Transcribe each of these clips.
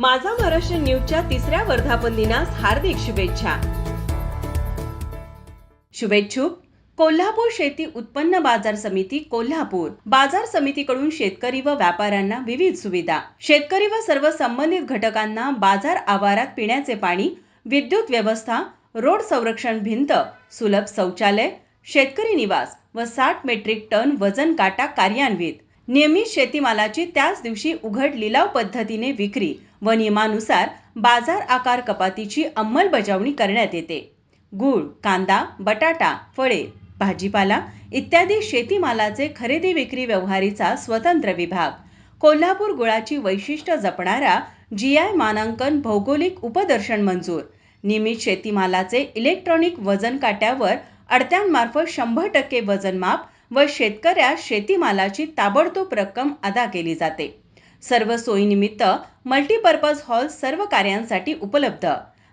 माझा महाराष्ट्र न्यूजच्या तिसऱ्या वर्धापन दिनास हार्दिक शुभेच्छा. शुभेच्छुक कोल्हापूर शेती उत्पन्न बाजार समिती कोल्हापूर. बाजार समितीकडून शेतकरी व व्यापाऱ्यांना विविध सुविधा. शेतकरी व सर्व संबंधित घटकांना बाजार आवारात पिण्याचे पाणी विद्युत व्यवस्था रोड संरक्षण भिंत सुलभ शौचालय शेतकरी निवास व साठ मेट्रिक टन वजन काटा कार्यान्वित. नियमित शेतीमालाची त्याच दिवशी उघड लिलाव पद्धतीने विक्री व नियमानुसार बाजार आकार कपातीची अंमलबजावणी करण्यात येते. गूळ कांदा बटाटा फळे भाजीपाला इत्यादी शेतीमालाचे खरेदी विक्री व्यवहारीचा स्वतंत्र विभाग. कोल्हापूर गुळाची वैशिष्ट्य जपणारा जी आय मानांकन भौगोलिक उपदर्शन मंजूर. नियमित शेतीमालाचे इलेक्ट्रॉनिक वजन काट्यावर अडत्यांमार्फत शंभर टक्के वजन माप व शेतकऱ्यास शेतीमालाची ताबडतोब रक्कम अदा केली जाते. सर्व सोयीनिमित्त मल्टीपर्पज हॉल सर्व कार्यांसाठी उपलब्ध.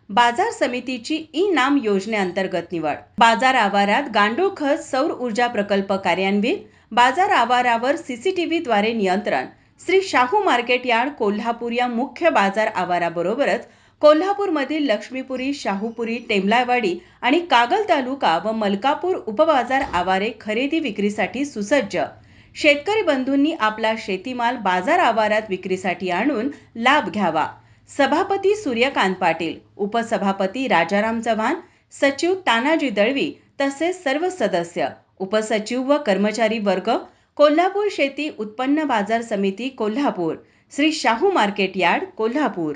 बाजार समितीची ई नाम योजनेअंतर्गत निवड. बाजार आवारात गांडूळ खत सौर ऊर्जा प्रकल्प कार्यान्वित. बाजार आवारावर सीसीटीव्ही द्वारे नियंत्रण. श्री शाहू मार्केट यार्ड कोल्हापूर या मुख्य बाजार आवाराबरोबरच कोल्हापूरमधील लक्ष्मीपुरी शाहूपुरी टेमलावाडी आणि कागल तालुका व मलकापूर उपबाजार आवारे खरेदी विक्रीसाठी सुसज्ज. शेतकरी बंधूंनी आपला शेतीमाल बाजार आवारात विक्रीसाठी आणून लाभ घ्यावा. सभापती सूर्यकांत पाटील उपसभापती राजाराम चव्हाण सचिव तानाजी दळवी तसेच सर्व सदस्य उपसचिव व कर्मचारी वर्ग कोल्हापूर शेती उत्पन्न बाजार समिती कोल्हापूर श्री शाहू मार्केट यार्ड कोल्हापूर.